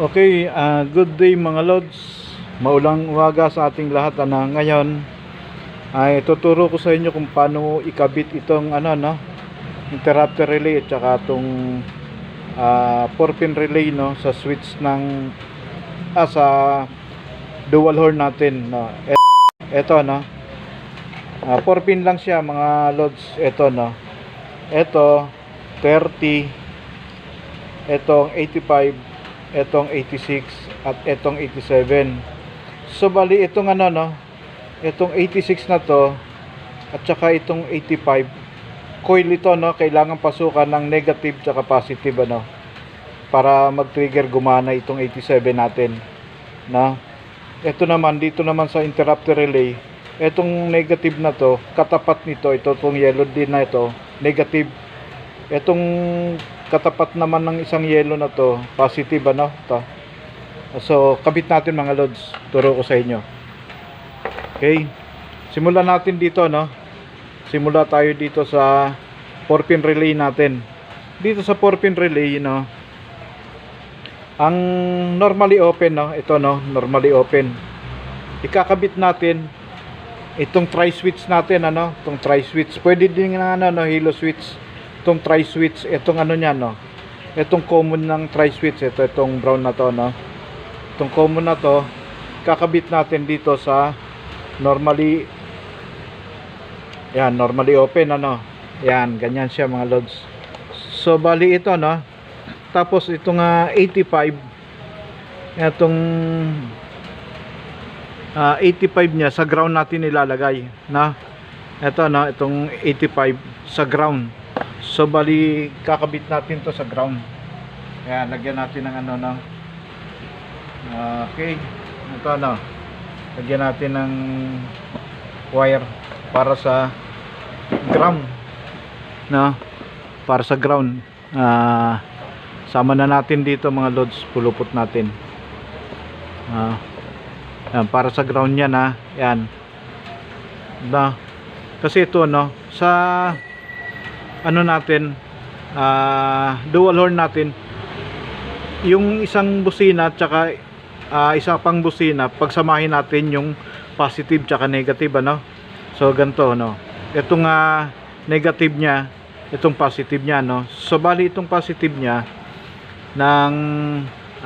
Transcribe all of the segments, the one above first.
Okay, ah, good day mga lods. Maulang umaga sa ating lahat. Ano, ngayon ay tuturo ko sa inyo kung paano ikabit itong ano no, interrupter relay at saka itong ah, 4-pin relay no sa switch ng ah, sa dual horn natin no. Ito no. Ah, 4-pin lang siya mga lods. Ito no. Ito 30 etong 85 etong 86 at etong 87 so bali itong ano no? Itong 86 na to at saka itong 85 coil ito no? Kailangan pasukan ng negative tsaka positive ano? Para mag-trigger gumana itong 87 natin no? Ito naman dito naman sa interrupter relay etong negative na to katapat nito ito tong yellow din na ito negative. Etong katapat naman ng isang yellow na to positive ano to. So kabit natin mga lods. Turo ko sa inyo. Okay? Simulan natin dito no? Simula tayo dito sa 4 pin relay natin. Dito sa 4 pin relay no? Ang normally open no? Ito no? Normally open. Ikakabit natin itong tri switch natin ano? Itong tri switch pwede din na ano no? Hilo switch itong tri switch itong ano niya no? Itong common ng tri switch ito itong brown na to no? Itong common na to kakabit natin dito sa normally yan normally open ano? Yan ganyan siya mga lods. So bali ito no? Tapos itong ah, 85 itong ah, 85 niya sa ground natin ilalagay na ito no? Itong 85 sa ground So bali kakabit natin to sa ground. Kaya lagyan natin ng ano no. Okay. Ito no. Lagyan natin ng wire para sa ground. No. Para sa ground. Ah sama na natin dito mga loads pulupot natin. Ah yan, para sa ground yan ha. Yan. Na. Kasi ito no sa ano natin ah, dual horn natin. Yung isang busina tsaka ah, isa pang busina pagsamahin natin yung positive tsaka negative ano? So ganito no itong ah, negative nya itong positive nya no so bali itong positive nya ng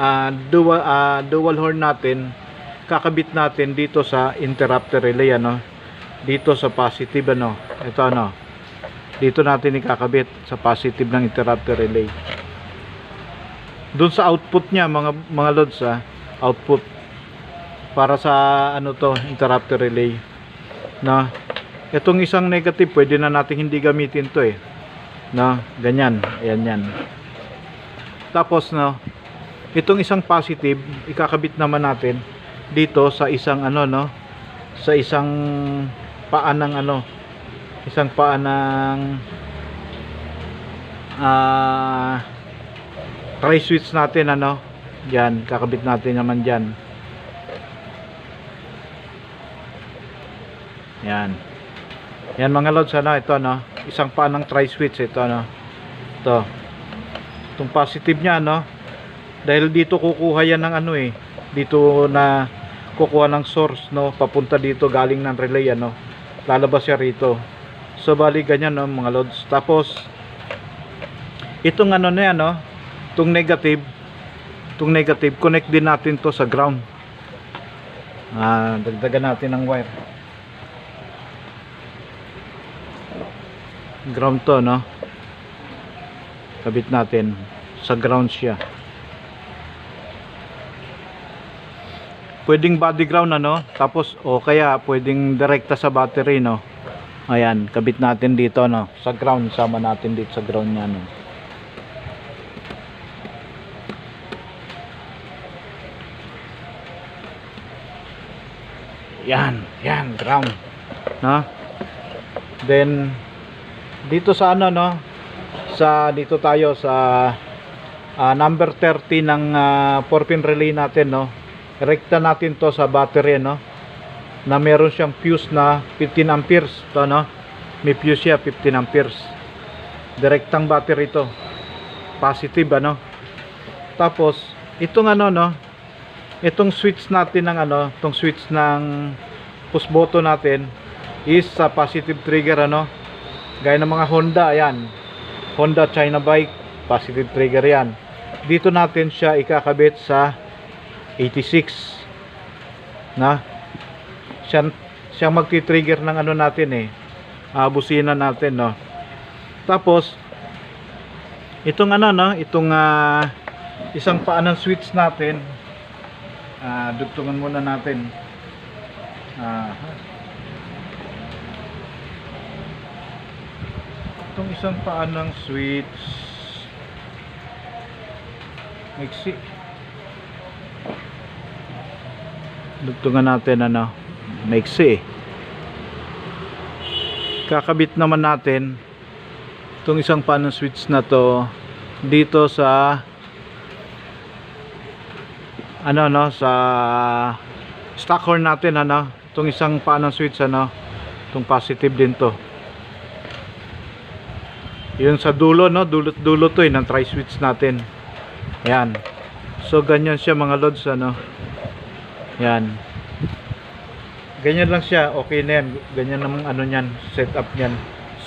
ah, dual, ah, dual horn natin kakabit natin dito sa interrupter relay ano? Dito sa positive ano? Ito ano dito natin ikakabit sa positive ng interrupter relay. Doon sa output niya mga mga loads ha output para sa ano to interrupter relay. Na itong isang negative pwede na natin hindi gamitin to eh. Na ganyan ayan yan. Tapos no itong isang positive ikakabit naman natin dito sa isang ano no sa isang paan ng ano isang paa ng ah try switch natin ano? Yan kakabit natin naman dyan. Yan. Yan mga lods ano ito no isang paa ng try switch ito no ito. Itong positive nya no dahil dito kukuha yan ng ano eh dito na kukuha ng source no? Papunta dito galing ng relay ano? Lalabas siya rito So bali ganyan no mga loads. Tapos itong ano na yan no, itong negative, itong negative connect din natin to sa ground. Ah, dagdagan natin ng wire. Ground to no. Kabit natin sa ground siya. Pwedeng body ground ano, tapos o kaya pwedeng direkta sa battery no. Ayan, kabit natin dito no, sa ground, sama natin dito sa ground niya no. Yan, yan, ground. No? Then dito sa ano no, sa dito tayo sa ah, number 30 ng uh, 4-pin relay natin no. Rekta natin to sa battery no na meron siyang fuse na 15 amperes. To no? May fuse siya 15 amperes. Direktang battery to positive ano? Tapos itong ano no? Itong switch natin ng ano itong switch ng push button natin is sa positive trigger ano? Gaya ng mga Honda ayan. Honda China bike positive trigger yan. Dito natin siya ikakabit sa 86 na siya siya magti-trigger ng ano natin eh ah, busina natin no? Tapos itong ano no? Itong ah, isang paa ng switch natin. Ah, dugtungan muna natin. Ah, itong isang paa ng switch mixi dugtungan natin ano maiksi. Kakabit naman natin itong isang ng switch na to dito sa ano no sa stock horn natin ano itong isang ng switch ano itong positive din to. Yun sa dulo no dulot dulo to eh ng tri switch natin. Yan so ganyan siya mga lods ano. Yan ganyan lang siya okay na yan. Ganyan namang ano nyan setup nyan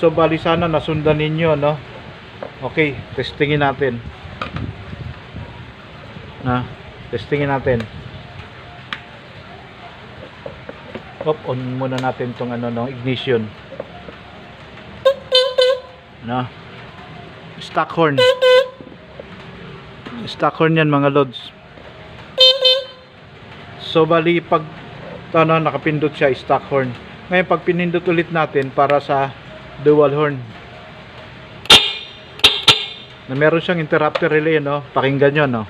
so bali sana nasundan ninyo no? Okay testingin natin. Na testingin natin. Op, on muna natin tong ano no? Ignition. No? Stock horn stock horn yan mga lods. So bali pag ito, ano, nakapindot siya stock horn. Ngayon pag pinindot ulit natin para sa dual horn. Na meron siyang interrupter relay no? Pakinggan nyo no?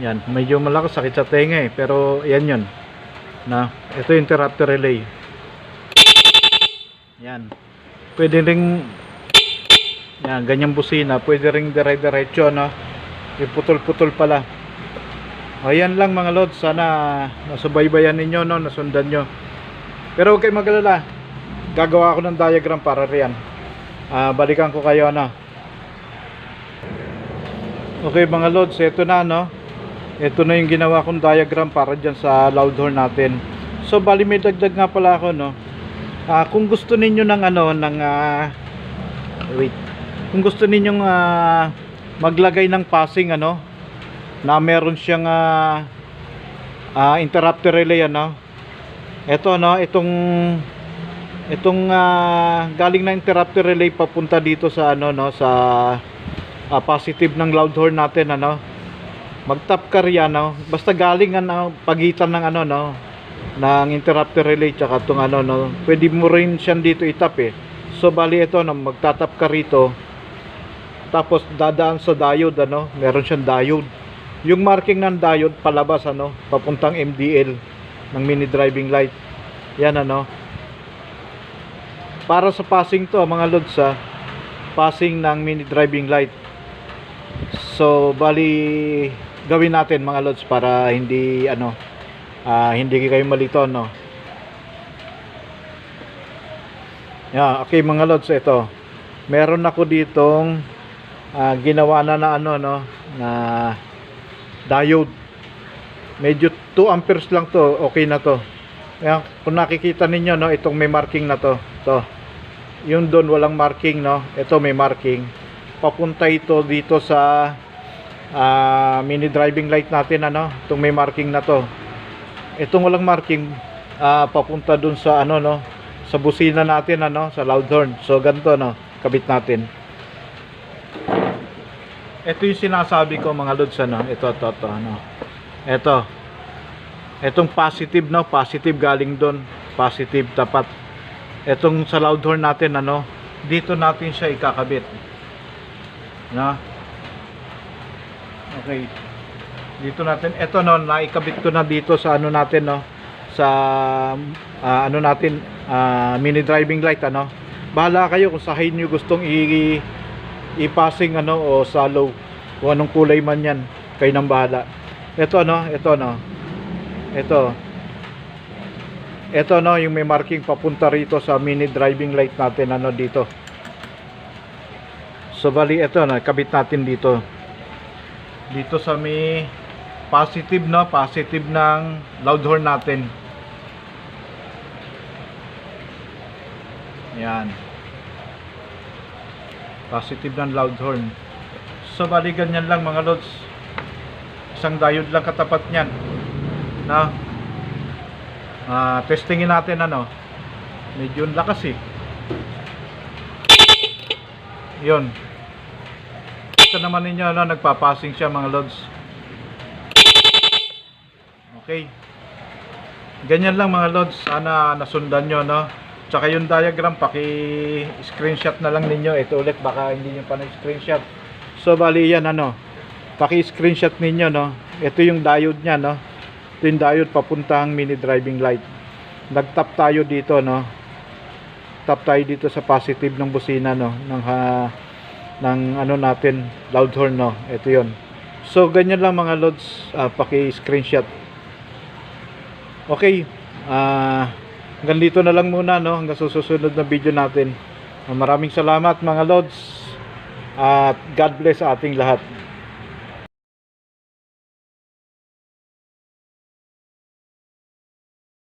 Yan medyo malakas sakit sa tenga eh. Pero yan yun na ito interrupter relay. Yan. Pwede ring yan ganyang busina. Pwede ring dire diretso no? Yung putol putol pala ayan lang mga lods sana nasubaybayan ninyo no? Nasundan nyo. Pero kayong magalala. Gagawa ako ng diagram para riyan. Ah, balikan ko kayo ano? Okay mga lods ito na no? Ito na yung ginawa kong diagram para dyan sa loud horn natin. So bali may dagdag nga pala ako no? Ah, kung gusto ninyo ng ano ng ah, wait. Kung gusto ninyong ah, maglagay ng passing ano na meron siyang ah, ah, interrupter relay ano? Ito no itong itong ah, galing na interrupter relay papunta dito sa ano no sa ah, positive ng loud horn natin ano? Mag tap ka riyan no? Basta galing ano pagitan ng ano no ng interrupter relay tsaka itong ano no pwede mo rin siyang dito itap eh. So bali ito no magtatap ka rito. Tapos dadaan sa diode ano? Meron siyang diode yung marking ng diode palabas ano papuntang MDL ng mini driving light. Yan ano. Para sa passing to mga lods sa passing ng mini driving light. So bali gawin natin mga lods para hindi ano ah, hindi kayo malito no yeah, okay mga lods ito. Meron ako ditong ah, ginawa na na ano no na diode. Medyo 2 amperes lang to. Okay na to. Ayan, kung nakikita ninyo no itong may marking na to. To. Yung doon walang marking no. Ito may marking. Papunta ito dito sa ah, mini driving light natin ano itong may marking na to. Itong walang marking ah, papunta dun sa ano no sa busina natin ano sa loud horn so ganito no kabit natin ito yung sinasabi ko mga lods ano? Ito to to ano? Ito. Etong positive no? Positive galing doon positive tapat. Etong sa loud horn natin ano? Dito natin siya ikakabit. No okay. Dito natin. Eto no? Naikabit ko na dito sa ano natin no? Sa ah, ano natin ah, mini driving light ano? Bahala kayo kung sa high nyo gustong i i-passing ano o sa low kung anong kulay man yan kayo nang bahala ito no ito no ito ito no yung may marking papunta rito sa mini driving light natin ano dito So bali ito nakabit natin dito. Dito sa may positive no, positive ng loud horn natin. Yan. Positive ng loud horn. So bali ganyan lang mga lods. Isang diode lang katapat niyan. Na Ah, testingin natin ano. Medyo lakas eh. Yun. Ito naman ninyo ano, nagpapassing siya mga lods. Okay. Ganyan lang mga lods. Sana nasundan nyo no. Tsaka yung diagram paki-screenshot na lang ninyo. Ito ulit baka hindi nyo pa na-screenshot. So bali yan ano. Paki-screenshot ninyo no. Ito yung diode niya no. Ito yung diode papuntang mini driving light. Nag-tap tayo dito no. Tap tayo dito sa positive ng busina no ng ha, ng ano natin loud horn no. Ito 'yon. So ganyan lang mga loads ah, paki-screenshot. Okay. Ah hanggang dito na lang muna no hanggang susunod na video natin. Maraming salamat mga loads. At God bless ating lahat.